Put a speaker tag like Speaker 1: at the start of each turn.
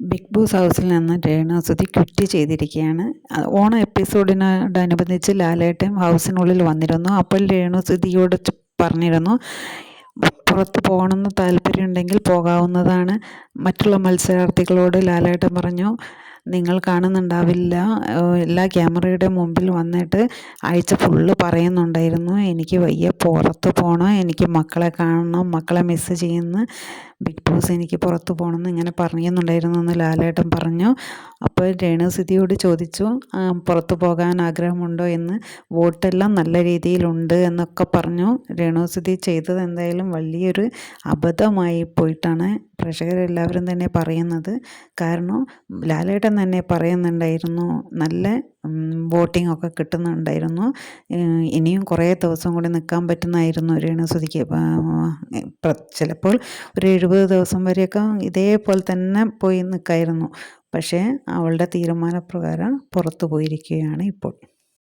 Speaker 1: Big boss ഹൗസിൽ നിന്ന് രേണുസുതി ക്വിറ്റ് ചെയ്തിരിക്കുകയാണ്. ഓണം എപ്പിസോഡിനോടനുബന്ധിച്ച് ലാലേട്ടൻ ഹൗസിനുള്ളിൽ വന്നിരുന്നു. അപ്പോൾ രേണുസുതിയോട് പറഞ്ഞിരുന്നു പുറത്ത് പോകണമെന്ന് താല്പര്യമുണ്ടെങ്കിൽ പോകാവുന്നതാണ്. മറ്റുള്ള മത്സരാർത്ഥികളോട് ലാലേട്ടൻ പറഞ്ഞു നിങ്ങൾ കാണുന്നുണ്ടാവില്ല. എല്ലാ ക്യാമറയുടെ മുമ്പിൽ വന്നിട്ട് ആഴ്ച ഫുള്ള് പറയുന്നുണ്ടായിരുന്നു. എനിക്ക് വയ്യ പുറത്ത് പോകണം എനിക്ക് മക്കളെ കാണണം മക്കളെ മിസ്സ് ചെയ്യുന്നു. ബിഗ് ബോസ് എനിക്ക് പുറത്ത് പോകണമെന്ന് ഇങ്ങനെ പറയുന്നുണ്ടായിരുന്നു എന്ന് ലാലേട്ടൻ പറഞ്ഞു. അപ്പോൾ രേണുസിതിയോട് ചോദിച്ചു പുറത്ത് പോകാൻ ആഗ്രഹമുണ്ടോ എന്ന്. വോട്ടെല്ലാം നല്ല രീതിയിലുണ്ട് എന്നൊക്കെ പറഞ്ഞു. രേണുസിതി ചെയ്തത് എന്തായാലും വലിയൊരു അബദ്ധമായി പോയിട്ടാണ് പ്രേക്ഷകരെല്ലാവരും തന്നെ പറയുന്നത്. കാരണം ലാലേട്ടൻ തന്നെ പറയുന്നുണ്ടായിരുന്നു. നല്ല വോട്ടിംഗ് ഒക്കെ കിട്ടുന്നുണ്ടായിരുന്നു. ഇനിയും കുറേ ദിവസം കൂടി നിൽക്കാൻ പറ്റുന്നതായിരുന്നു രേണുസുതിക്ക് ചിലപ്പോൾ ഒരു എഴുപത് ദിവസം വരെയൊക്കെ ഇതേപോലെ തന്നെ പോയി നിൽക്കായിരുന്നു. പക്ഷേ അവളുടെ തീരുമാനപ്രകാരം പുറത്തു പോയിരിക്കുകയാണ് ഇപ്പോൾ.